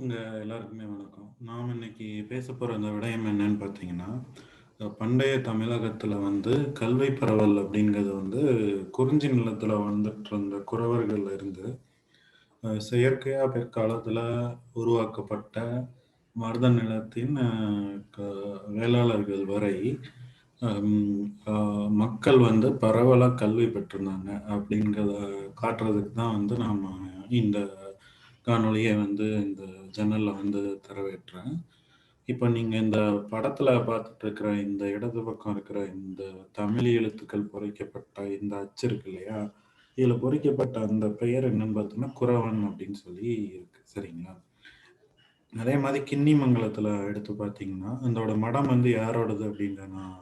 உங்க எல்லாருக்குமே வணக்கம். நாம் இன்னைக்கு பேச போற அந்த விடயம் என்னன்னு பார்த்தீங்கன்னா, பண்டைய தமிழகத்துல வந்து கல்வி பரவல் அப்படிங்கிறது வந்து குறிஞ்சி நிலத்துல இருந்த குறவர்கள்ல இருந்து, அ செயற்கையா பிற்காலத்துல உருவாக்கப்பட்ட மருத நிலத்தின் வேளாளர்கள் வரை, மக்கள் வந்து பரவலாக கல்வி பெற்றிருந்தாங்க அப்படிங்கிறத காட்டுறதுக்கு தான் வந்து நாம் இந்த காணொலியை வந்து இந்த ஜன்னலில் வந்து தரவேற்றேன் இப்போ நீங்கள் இந்த படத்தில் பார்த்துட்டு இருக்கிற இந்த இடது பக்கம் இருக்கிற இந்த தமிழ் எழுத்துக்கள் பொறிக்கப்பட்ட இந்த அச்சு இருக்கு இல்லையா? இதில் பொறிக்கப்பட்ட அந்த பெயர் என்னன்னு பார்த்தீங்கன்னா, குறவன் அப்படின்னு சொல்லி இருக்கு. சரிங்களா? அதே மாதிரி கிண்ணிமங்கலத்தில் எடுத்து பார்த்தீங்கன்னா, அதோட மடம் வந்து யாரோடது அப்படின்ற நான்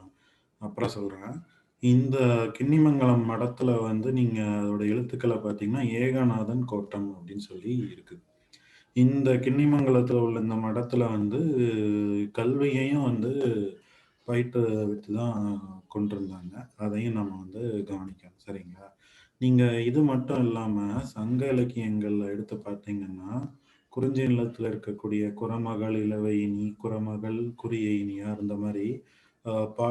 அப்புறம் சொல்கிறேன் இந்த கிண்ணிமங்கலம் மடத்துல வந்து நீங்க அதோட எழுத்துக்களை பார்த்தீங்கன்னா, ஏகநாதன் கோட்டம் அப்படின்னு சொல்லி இருக்குது. இந்த கிண்ணிமங்கலத்துல உள்ள இந்த மடத்துல வந்து கல்வியையும் வந்து பயிற்று வித்து தான் கொண்டிருந்தாங்க. அதையும் நம்ம வந்து கவனிக்கணும். சரிங்களா? நீங்க இது மட்டும் இல்லாம சங்க இலக்கியங்கள்ல எடுத்து பார்த்தீங்கன்னா, குறிஞ்சி நிலத்துல இருக்கக்கூடிய குறமகள், இளவயினி, குறமகள், குறியினியா இந்த மாதிரி அ பா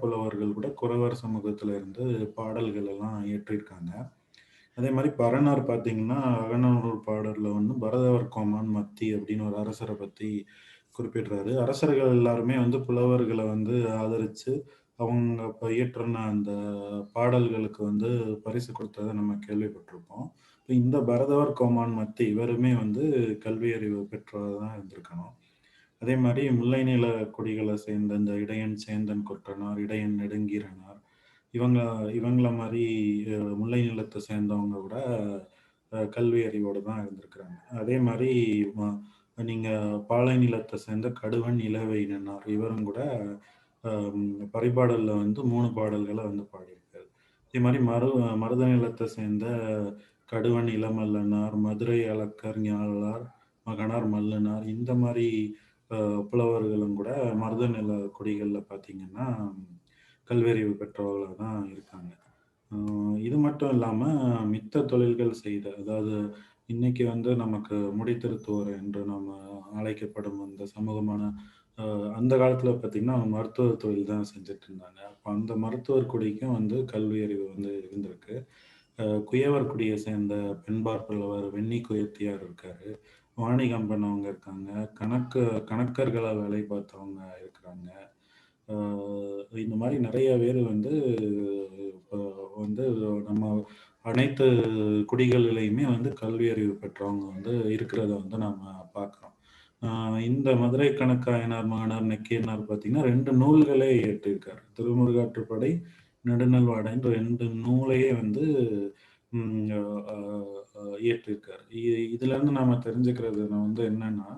புலவர்கள் கூட குறவர் சமூகத்துல இருந்து பாடல்கள் எல்லாம் இயற்றியிருக்காங்க. அதே மாதிரி பரணார் பார்த்தீங்கன்னா, அகநானூறு பாடல்ல வந்து பரதவர் கோமான் மத்தி அப்படின்னு ஒரு அரசரை பத்தி குறிப்பிடுறாரு. அரசர்கள் எல்லாருமே வந்து புலவர்களை வந்து ஆதரிச்சு, அவங்க இப்போ இயற்றுன அந்த பாடல்களுக்கு வந்து பரிசு கொடுத்ததை நம்ம கேள்விப்பட்டிருப்போம். இப்போ இந்த பரதவர் கோமான் மத்தி இவருமே வந்து கல்வி அறிவு தான் இருந்திருக்கணும். அதே மாதிரி முல்லை நில கொடிகளை சேர்ந்த இந்த இடையன் சேந்தன் கொற்றனார், இடையன் நெடுங்கீரனார் இவங்க இவங்கள மாதிரி முல்லை நிலத்தை சேர்ந்தவங்க கூட கல்வி அறிவோடு தான் இருந்திருக்கிறாங்க. அதே மாதிரி நீங்கள் பாலை நிலத்தை சேர்ந்த கடுவன் இளவயினனார் இவரும் கூட பரிபாடலில் வந்து மூணு பாடல்களை வந்து பாடியிருக்காரு. இதே மாதிரி மரு மருத நிலத்தை சேர்ந்த கடுவன் இளமல்லனார், மதுரை அளக்கர் ஞாழலார் மகனார் மல்லனார் இந்த மாதிரி புலவர்களும் கூட மருத நில குடிகள்ல பார்த்தீங்கன்னா, கல்வியறிவு பெற்றவர்களாக தான் இருக்காங்க. இது மட்டும் இல்லாமல் மித்த தொழில்கள் செய்த அதாவது இன்னைக்கு வந்து நமக்கு முடித்திருத்துவர் என்று நம்ம அழைக்கப்படும் அந்த சமூகமான அந்த காலத்தில் பார்த்தீங்கன்னா, மருத்துவ தொழில் தான் செஞ்சுட்டு இருந்தாங்க. அப்போ அந்த மருத்துவர் குடிக்கும் வந்து கல்வி அறிவு வந்து இருந்திருக்கு. குயவர் குடியை சேர்ந்த பெண்பார் புலவர் வெண்ணி குயத்தியார் இருக்காரு. வாணிகம் பண்ணவங்க இருக்காங்க. கணக்கு கணக்கர்களாக வேலை பார்த்தவங்க இருக்கிறாங்க. இந்த மாதிரி நிறைய பேர் வந்து வந்து நம்ம அனைத்து குடிகளிலையுமே வந்து கல்வி அறிவு பெற்றவங்க வந்து இருக்கிறத வந்து நாம் பார்க்குறோம் இந்த மதுரை கணக்காயனார் மகனார் நெக்கியனார் பார்த்தீங்கன்னா, ரெண்டு நூல்களே இயற்றியிருக்காரு. திருமுருகாற்றுப்படை, நெடுநல்வாடைன்ற ரெண்டு நூலையே வந்து இயற்றிருக்கார் அ நாம் இ தெரிஞ்சுக்கிறது வந்து என்னன்னா,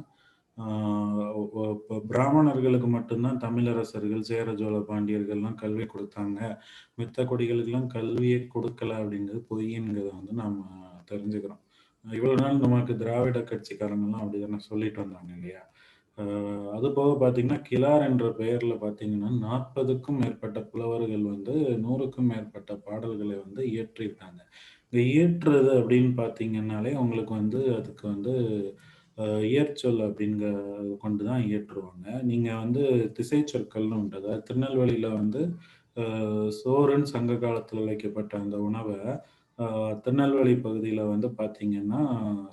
பிராமணர்களுக்கு மட்டும்தான் தமிழரசர்கள், சேர, சோழ பாண்டியர்கள்லாம் கல்வி கொடுத்தாங்க மித்த குடிகளுக்கெல்லாம் கல்வியே கொடுக்கல அப்படிங்கிறது பொய்ங்கிறத வந்து நாம் தெரிஞ்சுக்கிறோம். இவ்வளவு நாள் நமக்கு திராவிட கட்சிக்காரங்கெல்லாம் அப்படி தானே சொல்லிட்டு வந்தாங்க இல்லையா? அது அதுபோக பார்த்தீங்கன்னா, கிலார் என்ற பெயரில் பார்த்தீங்கன்னா, 40க்கும் மேற்பட்ட புலவர்கள் வந்து 100க்கும் மேற்பட்ட பாடல்களை வந்து இயற்றியிருக்காங்க. இந்த இயற்றுறது அப்படின்னு பார்த்தீங்கன்னாலே, உங்களுக்கு வந்து அதுக்கு வந்து இயற்சொல் அப்படிங்கிற கொண்டு தான் இயற்றுவாங்க. நீங்க வந்து திசை சொற்கள்னு உண்டு. அதாவது திருநெல்வேலியில வந்து சோறுன் சோறுன்னு சங்க காலத்துல வைக்கப்பட்ட அந்த உணவ, திருநெல்வேலி பகுதியில வந்து பார்த்தீங்கன்னா,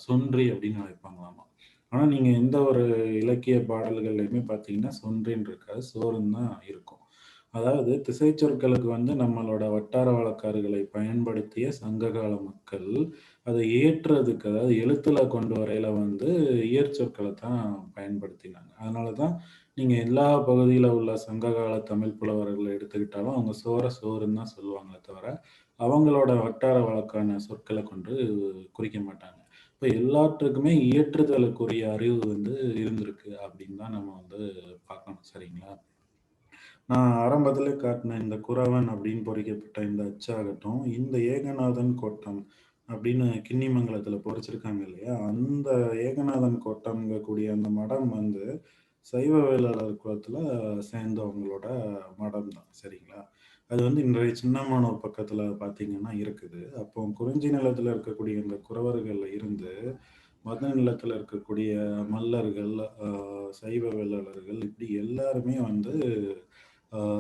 சொன்றி அப்படின்னு அழைப்பாங்களாமா. ஆனா, நீங்க எந்த ஒரு இலக்கிய பாடல்கள்லையுமே பார்த்தீங்கன்னா, சொன்றின்னு இருக்காது. சோறுன்னு தான் இருக்கும். அதாவது திசை சொற்களுக்கு வந்து நம்மளோட வட்டார வழக்காறுகளை பயன்படுத்திய சங்ககால மக்கள், அதை இயற்றுறதுக்கு அதாவது எழுத்துல கொண்டு வரையில வந்து இயற்சொற்கள தான் பயன்படுத்தினாங்க. அதனால தான் நீங்க எல்லா பகுதியில உள்ள சங்ககால தமிழ் புலவர்களை எடுத்துக்கிட்டாலும், அவங்க சோற சோறுன்னு தான் சொல்லுவாங்களே தவிர, அவங்களோட வட்டார வழக்கான சொற்களை கொண்டு குறிக்க மாட்டாங்க. இப்போ எல்லாற்றுக்குமே இயற்றுதலுக்குரிய அறிவு வந்து இருந்திருக்கு அப்படின்னு தான் நம்ம வந்து பார்க்கணும். சரிங்களா? நான் ஆரம்பத்திலே காட்டின இந்த குறவன் அப்படின்னு பொறிக்கப்பட்ட இந்த அச்சாகட்டும், இந்த ஏகநாதன் கோட்டம் அப்படின்னு கிண்ணிமங்கலத்தில் பொறிச்சிருக்காங்க இல்லையா? அந்த ஏகநாதன் கோட்டம்ங்கக்கூடிய அந்த மடம் வந்து சைவ வேளாளர் குலத்தில் சேர்ந்தவங்களோட மடம் தான். சரிங்களா? அது வந்து இன்றைய சின்னமானூர் பக்கத்தில் பார்த்தீங்கன்னா இருக்குது. அப்போ குறிஞ்சி நிலத்தில் இருக்கக்கூடிய இந்த குறவர்களில் இருந்து, மத நிலத்தில் இருக்கக்கூடிய மல்லர்கள், சைவ வேளாளர்கள் இப்படி எல்லாருமே வந்து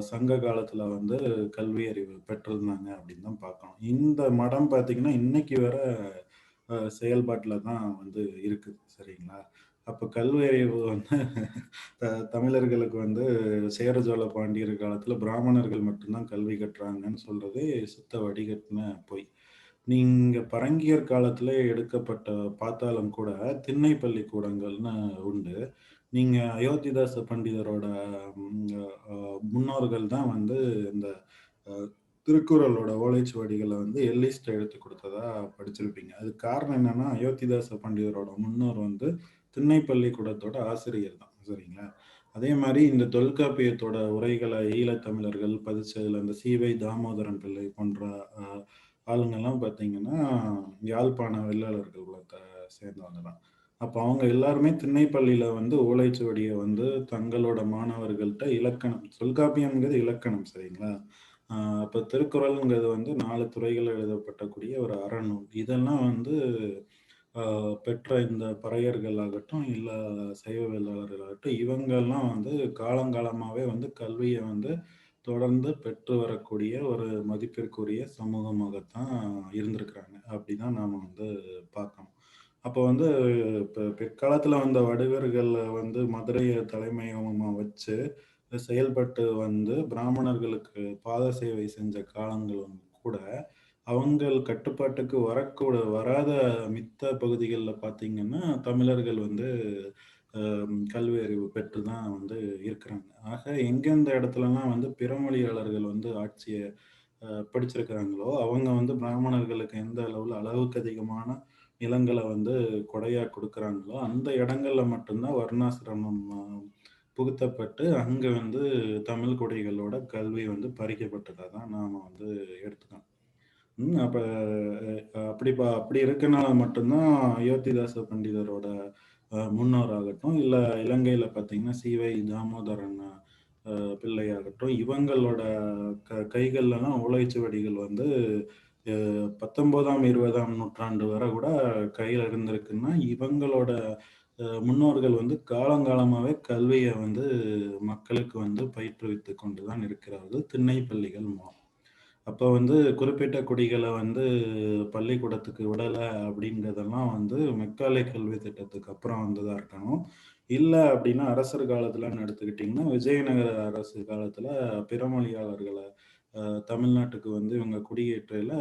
சங்க காலத்துல வந்து கல்வி அறிவு பெற்றிருந்தாங்க அப்படின்னு தான் பார்க்கணும். இந்த மடம் பார்த்தீங்கன்னா, இன்னைக்கு வர செயல்பாட்டில் தான் வந்து இருக்குது. சரிங்களா? அப்ப கல்வி அறிவு வந்து த தமிழர்களுக்கு வந்து சேர சோழ பாண்டியர் காலத்துல பிராமணர்கள் மட்டும்தான் கல்வி கட்டுறாங்கன்னு சொல்றதே சுத்த வடிகட்டின பொய். நீங்க பரங்கியர் காலத்தில் எடுக்கப்பட்ட பார்த்தாலும் கூட திண்ணை பள்ளிக்கூடங்கள்னு உண்டு. நீங்க அயோத்திதாச பண்டிதரோட முன்னோர்கள் தான் வந்து இந்த திருக்குறளோட ஓலைச்சுவடிகளை வந்து எல்லிஸ்ட் எடுத்து கொடுத்ததா படிச்சிருப்பீங்க. அதுக்கு காரணம் என்னன்னா, அயோத்திதாச பண்டிதரோட முன்னோர் வந்து திண்ணை பள்ளிக்கூடத்தோட ஆசிரியர் தான். சரிங்களா? அதே மாதிரி இந்த தொல்காப்பியத்தோட உரைகளை ஈழத்தமிழர்கள் பதிச்சதுல அந்த சி.வை. தாமோதரன் பிள்ளை போன்ற ஆளுங்கெல்லாம் பார்த்தீங்கன்னா, யாழ்ப்பாண வெள்ளாளர்கள் உலகத்தை சேர்ந்தவங்க தான். அப்போ அவங்க எல்லாருமே திண்ணைப்பள்ளியில் வந்து ஓலைச்சுவடியை வந்து தங்களோட மாணவர்கள்ட்ட இலக்கணம் தொல்காப்பியம்ங்கிறது இலக்கணம் சரிங்களா? அப்போ திருக்குறள்ங்கிறது வந்து நாலு துறைகள் எழுதப்பட்டக்கூடிய ஒரு அறநூல். இதெல்லாம் வந்து பெற்ற இந்த பறையர்கள் ஆகட்டும், இல்லை சைவ ஆகட்டும், இவங்கெல்லாம் வந்து காலங்காலமாகவே வந்து கல்வியை வந்து தொடர்ந்து பெற்று வரக்கூடிய ஒரு மதிப்பிற்குரிய சமூகமாகத்தான் இருந்திருக்கிறாங்க. அப்படிதான் நாம் வந்து பார்க்கணும். அப்போ வந்து இப்போ பிற்காலத்தில் வந்த வடுகர்கள வந்து மதுரையை தலைமையகமாக வச்சு செயல்பட்டு வந்து பிராமணர்களுக்கு பாத சேவை செஞ்ச காலங்களும் கூட, அவங்கள் கட்டுப்பாட்டுக்கு வரக்கூட வராத மித்த பகுதிகளில் பார்த்தீங்கன்னா, தமிழர்கள் வந்து கல்வி அறிவு பெற்று தான் வந்து இருக்கிறாங்க. ஆக எங்கெந்த இடத்துலலாம் வந்து பிறமொழியாளர்கள் வந்து ஆட்சியை படிச்சிருக்கிறாங்களோ பிடிச்சிருக்கிறாங்களோ, அவங்க வந்து பிராமணர்களுக்கு எந்த அளவில் அளவுக்கு அதிகமான நிலங்களை வந்து கொடையா கொடுக்குறாங்களோ அந்த இடங்கள்ல மட்டும்தான் வர்ணாசிரமம் புகுத்தப்பட்டு, அங்க வந்து தமிழ் குடிகளோட கல்வி வந்து பறிக்கப்பட்டதா தான் நாம வந்து எடுத்துக்கணும். அப்போ அப்ப அப்படி பா அப்படி இருக்கனால மட்டும்தான் அயோத்திதாச பண்டிதரோட முன்னோராகட்டும், இல்ல இலங்கையில பார்த்தீங்கன்னா, சி.வை. தாமோதரன் பிள்ளையாகட்டும், இவங்களோட க கைகள்லாம் உழைச்சுவடிகள் வந்து பத்தொன்பதாம் இருபதாம் நூற்றாண்டு வரை கூட கையில் இருந்திருக்குன்னா, இவங்களோட முன்னோர்கள் வந்து காலங்காலமாகவே கல்வியை வந்து மக்களுக்கு வந்து பயிற்றுவித்து கொண்டு தான் இருக்கிறார்கள். திண்ணை பள்ளிகள் மூலம். அப்போ வந்து குறிப்பிட்ட குடிகளை வந்து பள்ளிக்கூடத்துக்கு விடலை அப்படிங்கிறதெல்லாம் வந்து மெக்காலே கல்வி திட்டத்துக்கு அப்புறம் வந்ததாக இருக்கணும். இல்லை அப்படின்னா அரசர் காலத்துலன்னு எடுத்துக்கிட்டிங்கன்னா விஜயநகர அரசு காலத்தில் பிறமொழியாளர்களை தமிழ்நாட்டுக்கு வந்து இவங்க குடியேற்றையில்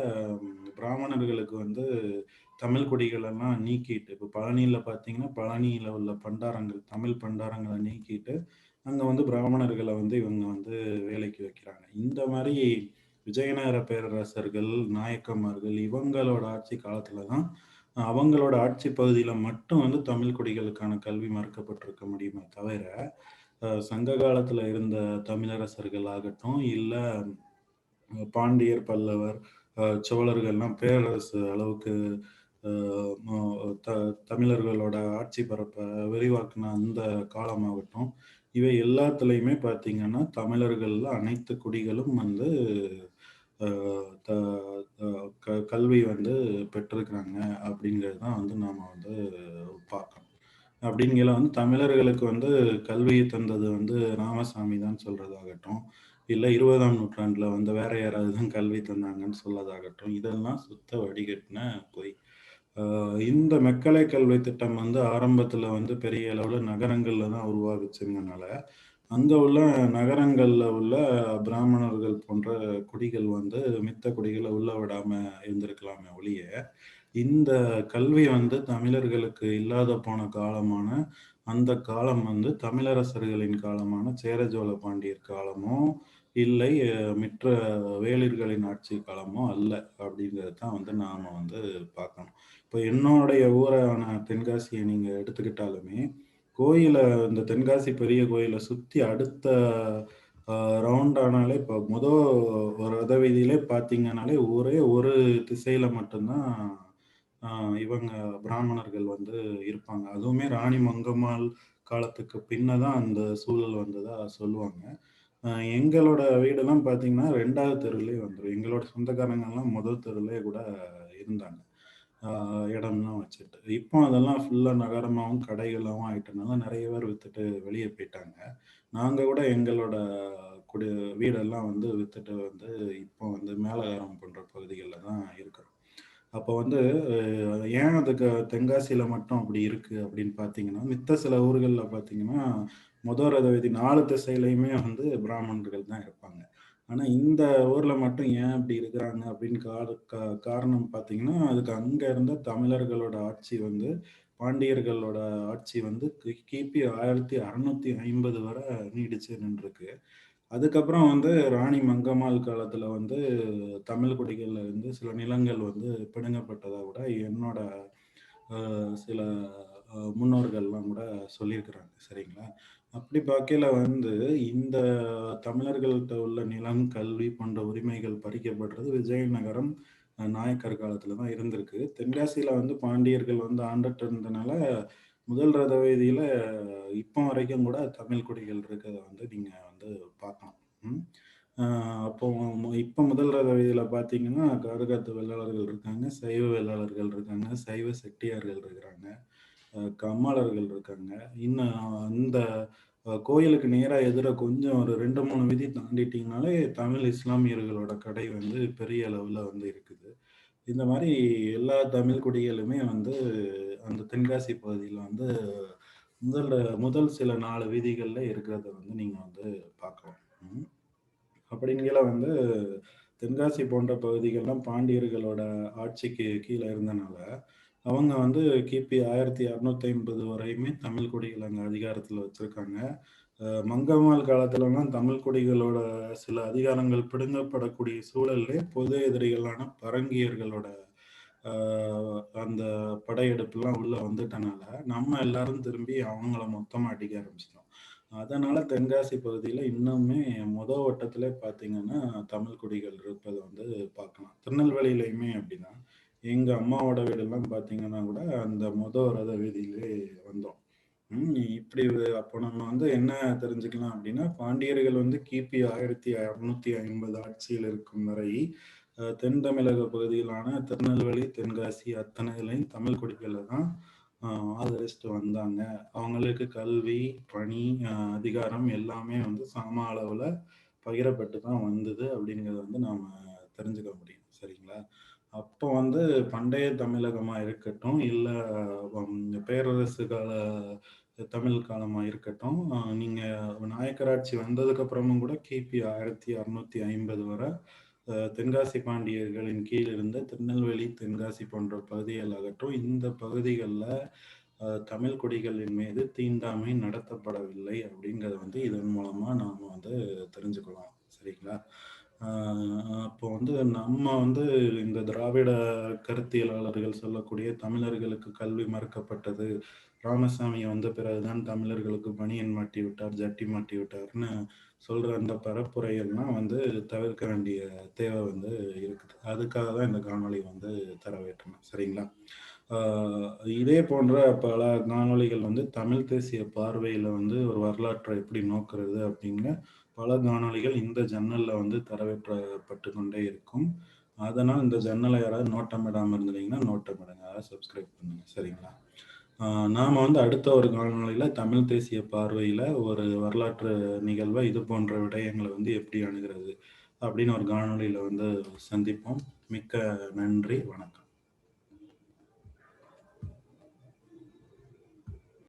பிராமணர்களுக்கு வந்து தமிழ் குடிகளெல்லாம் நீக்கிட்டு, இப்போ பழனியில் பார்த்தீங்கன்னா, பழனியில் உள்ள பண்டாரங்கள், தமிழ் பண்டாரங்களை நீக்கிட்டு, அங்கே வந்து பிராமணர்களை வந்து இவங்க வந்து வேலைக்கு வைக்கிறாங்க. இந்த மாதிரி விஜயநகர பேரரசர்கள், நாயக்கமார்கள் இவங்களோட ஆட்சி காலத்தில் தான் அவங்களோட ஆட்சி பகுதியில் மட்டும் வந்து தமிழ் குடிகளுக்கான கல்வி மறுக்கப்பட்டிருக்க முடியுமே தவிர, சங்க காலத்தில் இருந்த தமிழரசர்கள் ஆகட்டும், இல்லை பாண்டியர், பல்லவர், சோழர்கள்லாம் பேரரசு அளவுக்கு த தமிழர்களோட ஆட்சி பரப்பை விரிவாக்குன அந்த காலமாகட்டும், இவை எல்லாத்துலேயுமே பார்த்தீங்கன்னா, தமிழர்களில் அனைத்து குடிகளும் வந்து த க கல்வி வந்து பெற்றிருக்கிறாங்க அப்படிங்கிறது தான் வந்து நாம் வந்து பார்க்கணும். அப்படிங்கிற வந்து தமிழர்களுக்கு வந்து கல்வியை தந்தது வந்து ராமசாமி தான் சொல்கிறதாகட்டும் இல்லை இருபதாம் நூற்றாண்டில் வந்து வேற யாராவது தான் கல்வி தந்தாங்கன்னு சொல்லதாகட்டும், இதெல்லாம் சுத்த வடிகட்டின பொய். இந்த மெக்கலை கல்வி திட்டம் வந்து ஆரம்பத்தில் வந்து பெரிய அளவில் நகரங்களில் தான் உருவாகுச்சுங்கனால, அங்கே உள்ள நகரங்களில் உள்ள பிராமணர்கள் போன்ற குடிகள் வந்து மித்த குடிகளை உள்ள விடாமல் இருந்திருக்கலாமே ஒழிய, இந்த கல்வி வந்து தமிழர்களுக்கு இல்லாத போன காலமான, அந்த காலம் வந்து தமிழரசர்களின் காலமான சேர சோழ பாண்டியர் காலமும் இல்லை மிற்ற வேளிர்களின் ஆட்சி காலமோ அல்ல. அப்படிங்கிறது தான் வந்து நாம வந்து பார்க்கணும். இப்போ என்னுடைய ஊரான தென்காசியை நீங்க எடுத்துக்கிட்டாலுமே, கோயிலை இந்த தென்காசி பெரிய கோயிலை சுத்தி அடுத்த ரவுண்டானாலே ரவுண்ட் ஆனாலே ஒரு ரதவீதியிலே பார்த்தீங்கனாலே, ஒரே ஒரு திசையில மட்டும்தான் இவங்க பிராமணர்கள் வந்து இருப்பாங்க. அதுவுமே ராணி மங்கம்மாள் காலத்துக்கு பின்னதான் அந்த சூழல் வந்ததா சொல்லுவாங்க. அ எங்களோட வீடெல்லாம் பார்த்தீங்கன்னா, 2வது தெருவுலயே வந்துரும். எங்களோட சொந்தக்காரங்கலாம் முதல் தெருவுலயே கூட இருந்தாங்க. இடம்லாம் வச்சுட்டு இப்போ அதெல்லாம் ஃபுல்லா நகரமாவும் கடைகளாவும் ஆயிட்டனால நிறைய பேர் வித்துட்டு வெளியே போயிட்டாங்க நாங்க கூட எங்களோட குடி வீடெல்லாம் வந்து வித்துட்டு வந்து இப்போ வந்து மேலகாரம் போன்ற பகுதிகளில் தான் இருக்கிறோம் அப்போ வந்து ஏன் அதுக்கு தென்காசியில மட்டும் அப்படி இருக்கு அப்படின்னு பார்த்தீங்கன்னா மித்த சில ஊர்களில் பார்த்தீங்கன்னா முதல் ரதவீதி நாலு திசையிலையுமே வந்து பிராமணர்கள் தான் இருப்பாங்க. ஆனால் இந்த ஊரில் மட்டும் ஏன் இப்படி இருக்கிறாங்க அப்படின்னு கார- கா- காரணம் பார்த்தீங்கன்னா அதுக்கு அங்கே இருந்த தமிழர்களோட ஆட்சி வந்து பாண்டியர்களோட ஆட்சி வந்து கி- கிபி ஆயிரத்தி அறுநூத்தி ஐம்பது வரை நீடிச்சு நின்றுருக்கு. அதுக்கப்புறம் வந்து ராணி மங்கம்மாள் காலத்தில் வந்து தமிழ் குடிகளில் இருந்து சில நிலங்கள் வந்து பிடுங்கப்பட்டதா கூட என்னோட சில முன்னோர்கள்லாம் கூட சொல்லியிருக்கிறாங்க. சரிங்களா? அப்படி பார்க்கையில வந்து இந்த தமிழர்கள்ட்ட உள்ள நிலம் கல்வி போன்ற உரிமைகள் பறிக்கப்படுறது விஜயநகரம் நாயக்கர் காலத்துல தான் இருந்திருக்கு. தென்காசியில வந்து பாண்டியர்கள் வந்து ஆண்டுட்டு இருந்தனால முதல் ரத வீதியில இப்போ வரைக்கும் கூட தமிழ் குடிகள் இருக்கிறத வந்து நீங்க வந்து பார்க்கலாம். ம். அப்போ இப்போ முதல் ரத வீதியில பார்த்தீங்கன்னா கருகாத்து வெள்ளாளர்கள் இருக்காங்க சைவ வேளாளர்கள் இருக்காங்க சைவ செட்டியார்கள் இருக்கிறாங்க. கம்மாளர்கள் இருக்காங்க. இன்னும் இந்த கோயிலுக்கு நேராக எதிர கொஞ்சம் ஒரு ரெண்டு மூணு விதி தாண்டிட்டிங்கனாலே தமிழ் இஸ்லாமியர்களோட கடை வந்து பெரிய அளவில் வந்து இருக்குது. இந்த மாதிரி எல்லா தமிழ் குடிகளுமே வந்து அந்த தென்காசி பகுதியில் வந்து முதல் முதல் சில நாலு வீதிகளில் இருக்கிறத வந்து நீங்கள் வந்து பார்க்கலாம். அப்படிங்கிற வந்து தென்காசி போன்ற பகுதிகள்லாம் பாண்டியர்களோட ஆட்சிக்கு கீழே இருந்தனால அவங்க வந்து கிபி ஆயிரத்தி அறுநூத்தி ஐம்பது வரையுமே தமிழ் குடிகள் அங்கே அதிகாரத்தில் வச்சிருக்காங்க. மங்கம்மாள் காலத்துலலாம் தமிழ் குடிகளோட சில அதிகாரங்கள் பிடுங்கப்படக்கூடிய சூழல்லே பொது எதிரிகளான பரங்கியர்களோட அந்த படையெடுப்புலாம் உள்ள வந்துட்டனால நம்ம எல்லாரும் திரும்பி அவங்கள மொத்தமாக அடிக்க ஆரம்பிச்சிட்டோம். அதனால தென்காசி பகுதியில் இன்னுமே முத வட்டத்திலே பார்த்தீங்கன்னா தமிழ் குடிகள் இருப்பதை வந்து பார்க்கலாம். திருநெல்வேலியிலையுமே அப்படிதான். எங்க அம்மாவோட வீடெல்லாம் பாத்தீங்கன்னா கூட அந்த முத ரத வீதியிலே வந்தோம். இப்படி அப்போ நம்ம வந்து என்ன தெரிஞ்சுக்கலாம் அப்படின்னா பாண்டியர்கள் வந்து கிபி ஆயிரத்தி அறுநூத்தி ஐம்பது ஆட்சியில் இருக்கும் வரை தென் தமிழக பகுதியிலான திருநெல்வேலி தென்காசி அத்தனைகளையும் தமிழ் குடிகளை தான் ஆதரிச்சுட்டு வந்தாங்க. அவங்களுக்கு கல்வி பணி அதிகாரம் எல்லாமே வந்து சம அளவுல பகிரப்பட்டு தான் வந்தது அப்படிங்கிறத வந்து நாம தெரிஞ்சுக்க முடியும். சரிங்களா? அப்போ வந்து பண்டைய தமிழகமாக இருக்கட்டும் இல்லை பேரரசு கால தமிழ் காலமாக இருக்கட்டும் நீங்கள் நாயக்கராட்சி வந்ததுக்கப்புறமும் கூட கிபி ஆயிரத்தி அறுநூத்தி ஐம்பது வரை தென்காசி பாண்டியர்களின் கீழ் இருந்த திருநெல்வேலி தென்காசி போன்ற பகுதிகள் ஆகட்டும் இந்த பகுதிகளில் தமிழ் குடிகளின் மீது தீண்டாமை நடத்தப்படவில்லை அப்படிங்கிறத வந்து இதன் மூலமாக நாம் வந்து தெரிஞ்சுக்கலாம். சரிங்களா? அப்போ வந்து நம்ம வந்து இந்த திராவிட கருத்தியலாளர்கள் சொல்லக்கூடிய தமிழர்களுக்கு கல்வி மறுக்கப்பட்டது. ராமசாமி வந்த பிறகுதான் தமிழர்களுக்கு பணியன் மாட்டி விட்டார் ஜட்டி மாட்டி விட்டார்னு சொல்ற அந்த பரப்புரையெல்லாம் வந்து தவிர்க்க வேண்டிய தேவை வந்து இருக்குது. அதுக்காக தான் இந்த காணொலி வந்து தரவேற்றணும் சரிங்களா? இதே போன்ற பல காணொளிகள் வந்து தமிழ் தேசிய பார்வையில் வந்து ஒரு வரலாற்றை எப்படி நோக்கிறது அப்படிங்கிற பல காணொளிகள் இந்த ஜன்னலில் வந்து தரவேற்றப்பட்டு கொண்டே இருக்கும். அதனால் இந்த ஜன்னலை யாராவது நோட்டமிடாமல் இருந்தீங்கன்னா நோட்டமிடுங்க. அதாவது சப்ஸ்கிரைப் பண்ணுங்க. சரிங்களா? நாம் வந்து அடுத்த ஒரு காலநிலையில் தமிழ் தேசிய பார்வையில் ஒரு வரலாற்று நிகழ்வை இது போன்ற விடயங்களை வந்து எப்படி அணுகிறது அப்படின்னு ஒரு காணொலியில் வந்து சந்திப்போம். மிக்க நன்றி. வணக்கம்.